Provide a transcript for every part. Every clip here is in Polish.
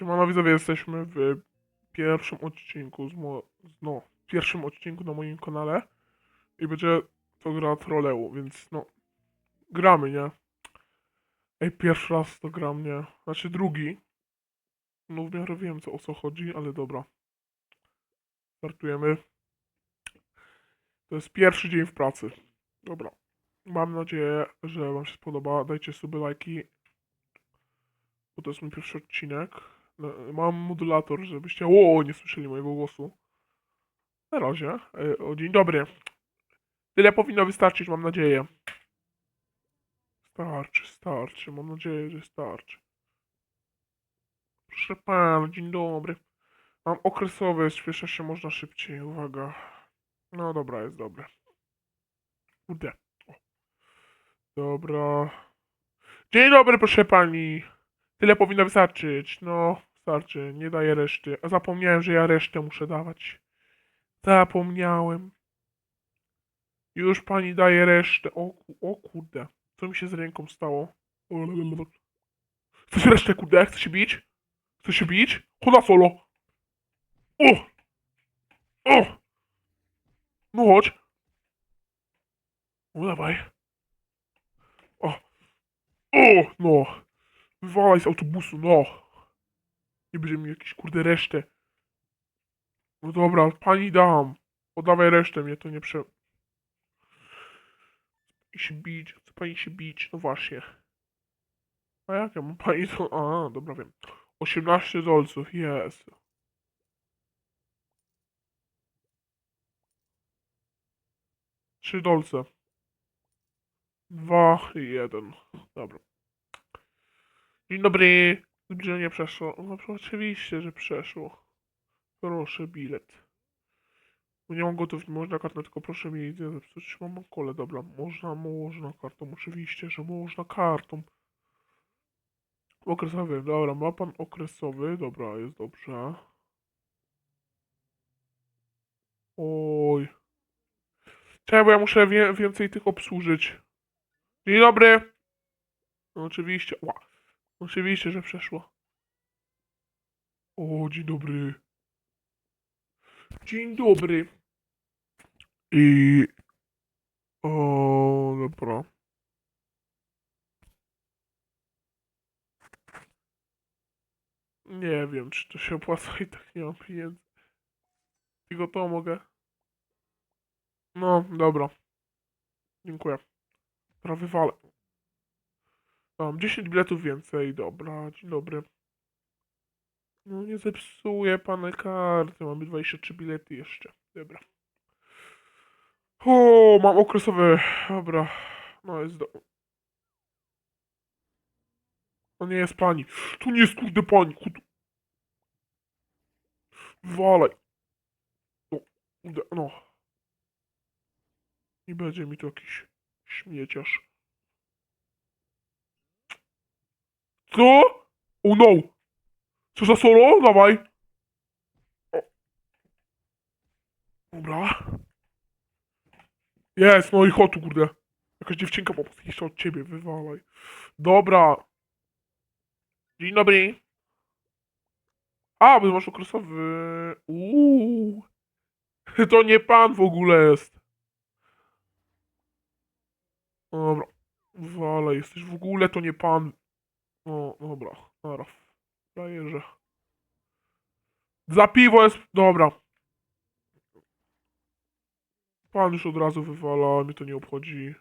Siemano widzowie, jesteśmy w pierwszym odcinku z mo... no, pierwszym odcinku na moim kanale i będzie to gra Troleu, więc no, gramy, nie? Ej, pierwszy raz to gram, nie? Znaczy drugi. No w miarę wiem co, o co chodzi, ale dobra. Startujemy. To jest pierwszy dzień w pracy. Dobra. Mam nadzieję, że wam się spodoba. Dajcie sobie lajki, bo to jest mój pierwszy odcinek. No, Mam modulator, żebyście. O, nie słyszeli mojego głosu. Na razie. E, O, dzień dobry. Tyle powinno wystarczyć, mam nadzieję. Starczy, starczy. Mam nadzieję, że starczy. Proszę pana, dzień dobry. Mam okresowe, śpieszę się można szybciej. Uwaga. No dobra, jest dobre. Kurde. Dobra. Dzień dobry, proszę pani. Tyle powinno wystarczyć. No, starczy. Nie daję reszty. A zapomniałem, że ja resztę muszę dawać. Zapomniałem. Już pani daje resztę. O, o kurde. Co mi się z ręką stało? Chcesz resztę, kurde? Chcesz się bić? Chcesz się bić? Choda solo. O! O! No chodź. No dawaj. O! O! No! Wywalaj z autobusu, no! Nie będzie mi jakiś kurde resztę. No dobra, pani dam. Oddawaj resztę, mnie to nie prze... I się bić, chce pani się bić, no właśnie. A jak ja mam pani to... A, dobra, wiem. 18 dolców, jest. Trzy dolce. Dwa i jeden. Dobra. Dzień dobry. Gdzie nie przeszło? No oczywiście, że przeszło. Proszę bilet. Nie mam gotów, można kartą, tylko proszę mi zepsuć. Mam kole, dobra. Można, można kartą. Oczywiście, że można kartą. Okresowy, dobra, ma pan okresowy, dobra, jest dobrze. Oj. Czekaj, bo ja muszę wie, więcej tych obsłużyć. Dzień dobry. No, oczywiście, ła. Oczywiście, że przeszło. O, dzień dobry. Dzień dobry. I... O, dobra. Nie wiem, czy to się opłaca i tak nie mam pieniędzy. Tylko to mogę. No, dobra. Dziękuję. Prawie wywalę. Mam 10 biletów więcej, dobra, dzień dobry. No nie zepsuję pana karty, mamy 23 bilety jeszcze. Dobra. O, mam okresowe. Dobra. No jest do... To nie jest pani. Tu nie jest kurde pani. Kurde. Walaj. No, kurde, no. Nie będzie mi tu jakiś śmieciarz. Co? Oh no! Co za solo? Dawaj! Dobra. Jest, no i chodź tu, kurde. Jakaś dziewczynka po prostu jeszcze od ciebie, wywalaj. Dobra. Dzień dobry. A, bo masz okresowy. Uuu. To nie pan w ogóle jest. Dobra. Wale, jesteś w ogóle to nie pan. O, dobra. Dobra. Frajerze. Za piwo jest... Dobra. Pan już od razu wywala, mnie to nie obchodzi.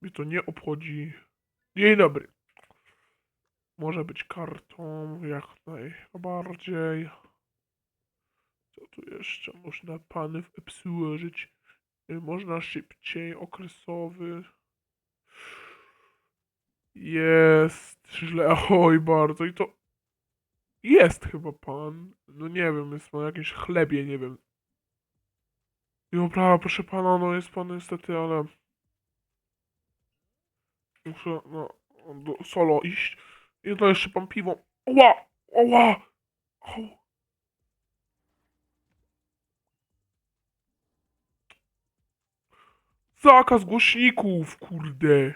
Mnie to nie obchodzi. Dzień dobry. Może być kartą, jak najbardziej. Co tu jeszcze można pany obsłużyć? Y, Można szybciej, okresowy. Jest źle, oj bardzo i to jest chyba pan. No nie wiem, jest pan jakieś chlebie, nie wiem. Dobra, proszę pana, no jest pan niestety, ale muszę, no, do solo iść. Jedno jeszcze pan piwo. Oła! Oła! Au. Zakaz głośników, kurde.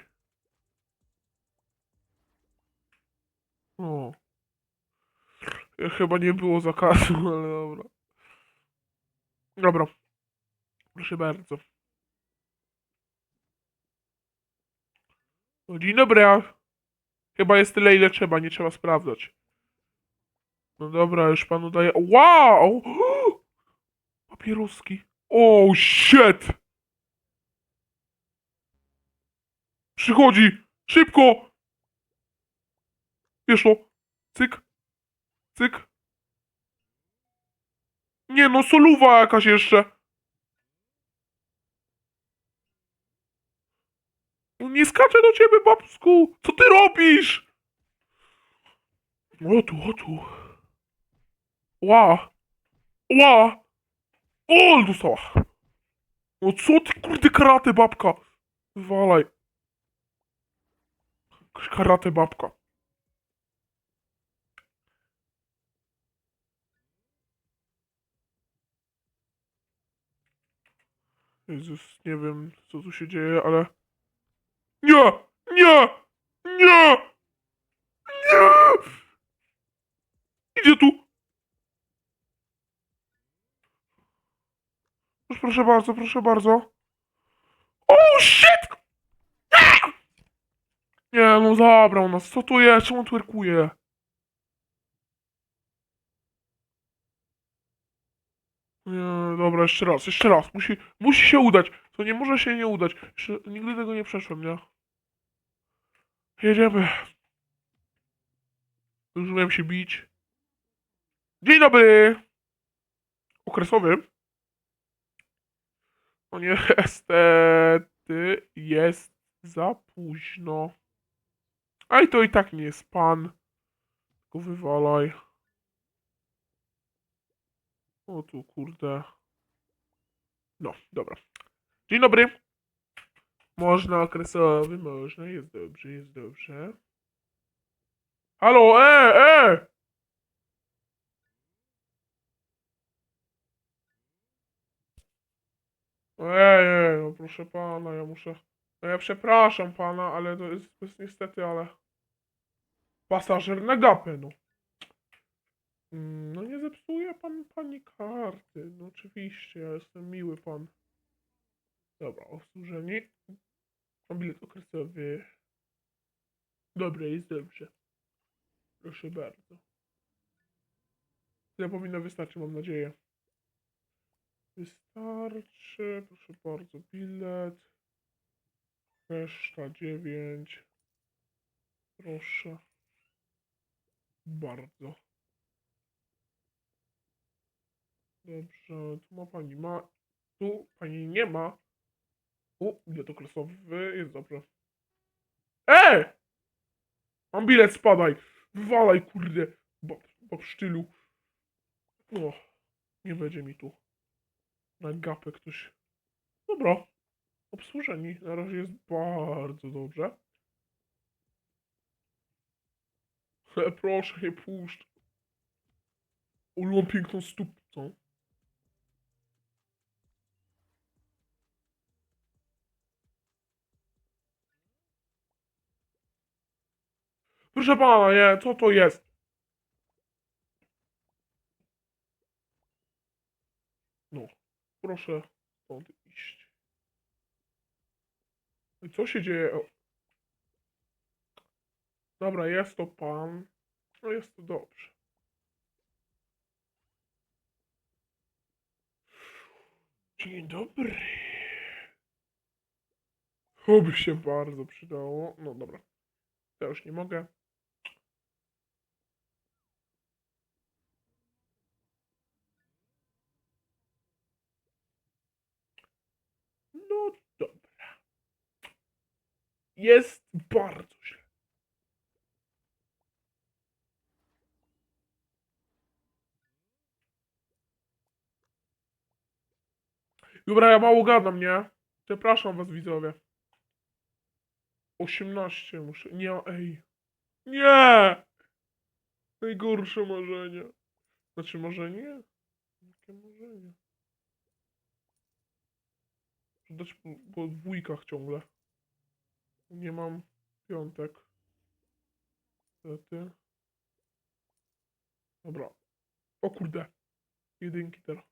O. Chyba nie było zakazu, ale dobra. Dobra. Proszę bardzo. No, dzień dobry. Chyba jest tyle, ile trzeba, nie trzeba sprawdzać. No dobra, już panu daję. Wow! Papieroski. Oh shit! Przychodzi! Szybko! Wiesz. Cyk. Cyk. Nie no, soluwa jakaś jeszcze. No Nie skaczę do ciebie, babsku! Co ty robisz? O tu, o tu. Ła! Ła! O, dostała. No co ty, kurde, karate, babka? Wywalaj. Karate, babka. Jezus, nie wiem, co tu się dzieje, ale... Nie! Nie! Nie! Nie! Idzie tu! Proszę, bardzo, proszę bardzo. Oh shit! Nie, no zabrał nas. Co tu jest? Czemu on twerkuje? Nie, dobra, jeszcze raz, jeszcze raz. Musi, musi się udać. To nie może się nie udać. Jeszcze, nigdy tego nie przeszłem, nie? Jedziemy. Już umiem się bić. Dzień dobry! Okresowy. No niestety jest za późno. A i to i tak nie jest pan. Tylko wywalaj. O tu kurde. No, dobra. Dzień dobry. Można okresowy, można, jest dobrze, jest dobrze. Halo, e, e! Ej, ej, no proszę pana, ja muszę... No ja przepraszam pana, ale to jest, to jest niestety, ale... Pasażer na gapę, no. Mm, No nie zepsuje pan pani karty. No oczywiście, ja jestem miły pan. Dobra, obsłużeni. Mam bilet okresowy. Dobra, jest dobrze. Proszę bardzo. Tyle powinno wystarczyć, mam nadzieję. Wystarczy, proszę bardzo, bilet. Reszta 9. Proszę. Bardzo. Dobrze, tu ma pani ma. Tu pani nie ma. U, bilet okresowy, jest dobrze. E! Mam bilet, spadaj! Wywalaj, kurde! Bo, bo sztylu. O, nie będzie mi tu. Na gapę ktoś. Dobra. Obsłużeni. Na razie jest bardzo dobrze. Ale proszę, nie puszcz. Ulą piękną stópcą. Proszę pana, nie, co to jest? No, proszę stąd co się dzieje? Dobra, jest to pan. No jest to dobrze. Dzień dobry. Oby się bardzo przydało. No dobra. Ja już nie mogę. No dobra. Jest bardzo źle. Dobra, ja mało gadam, nie? Przepraszam was, widzowie. 18 muszę. Nie, ej. Nie! Najgorsze marzenie. Znaczy, marzenie? Jakie marzenie? Dać po, po dwójkach ciągle. Nie mam piątek. Niestety. Dobra. O kurde. Jedynki teraz.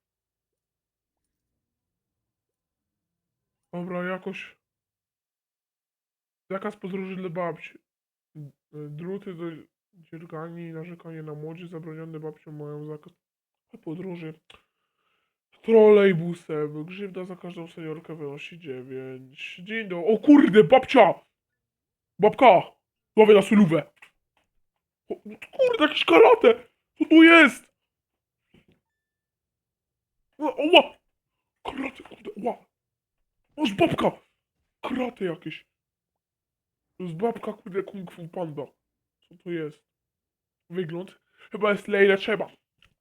Dobra, jakoś... Zakaz podróży dla babci. Druty do dziergani, narzekanie na młodzież, zabronione babcią mają zakaz podróży. Trolejbusem, grzywna za każdą seniorkę wynosi 9. Dzień do... O kurde, babcia! Babka! Ławię na solówę. O, kurde, jakiś karate! Co tu jest? O, ła! Karate, kurde, ła! Masz babka! Karate jakieś. To jest babka, kurde, kung fu panda. Co to jest? Wygląd? Chyba jest Lejla trzeba.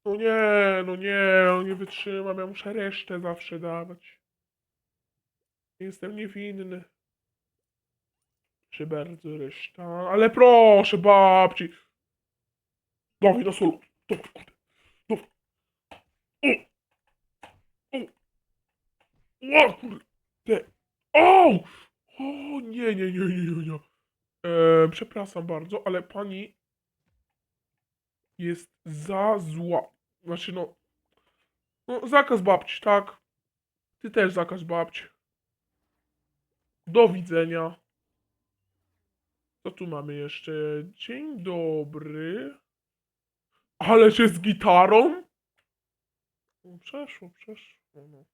No nie, no nie, no nie wytrzymam, ja muszę resztę zawsze dawać. Jestem niewinny. Proszę bardzo, reszta. Ale proszę, babci. Dawaj na solo. Kurde. O! O! O, kurde. O! O, nie, nie, nie, nie, nie, nie. E, przepraszam bardzo, ale pani jest za zła. Znaczy, no. No, zakaz babci, tak? Ty też zakaz babci. Do widzenia. Co tu mamy jeszcze? Dzień dobry. Ale się z gitarą? Przeszło, przeszło. No.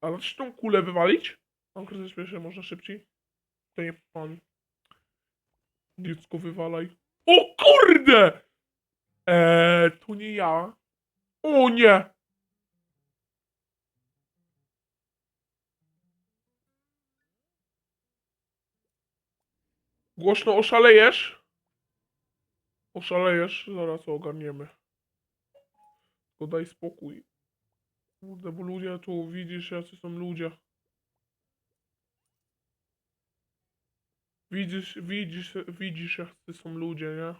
A się tą kulę wywalić? Mam kryzys śpieszy, można szybciej? To nie pan. Dziecko wywalaj. O kurde! Eee, to nie ja. O nie! Głośno oszalejesz? Oszalejesz? Zaraz to ogarniemy. Tylko daj spokój. Kurde, bo ludzie tu widzisz, jacy są ludzie. Widzisz, widzisz, widzisz, jacy są ludzie, nie?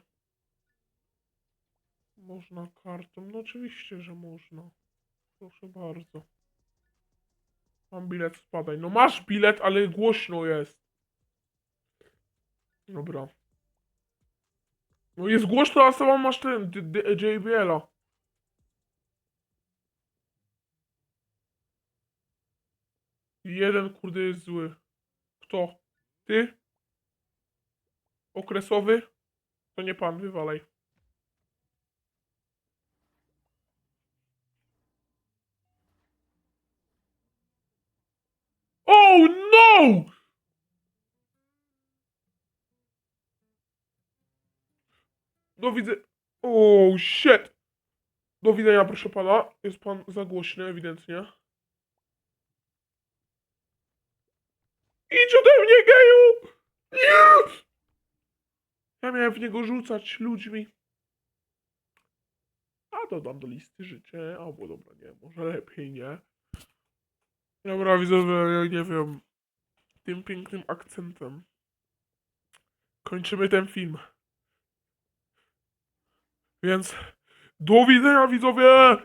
Można kartą? No oczywiście, że można. Proszę bardzo. Mam bilet, spadaj. No masz bilet, ale głośno jest. Dobra. No jest głośno, a sama masz ten JBL-a. Jeden kurde jest zły. Kto? Ty? Okresowy? To nie pan, wywalaj. Oh no! Do widzenia. Oh shit! Do widzenia, proszę pana. Jest pan za głośny, ewidentnie. Idź ode mnie, geju! Nie! Ja miałem w niego rzucać ludźmi. A dodam do listy życzeń. Albo dobra, nie, może lepiej nie. Dobra, widzowie, ja nie wiem. Tym pięknym akcentem. Kończymy ten film. Więc do widzenia, widzowie!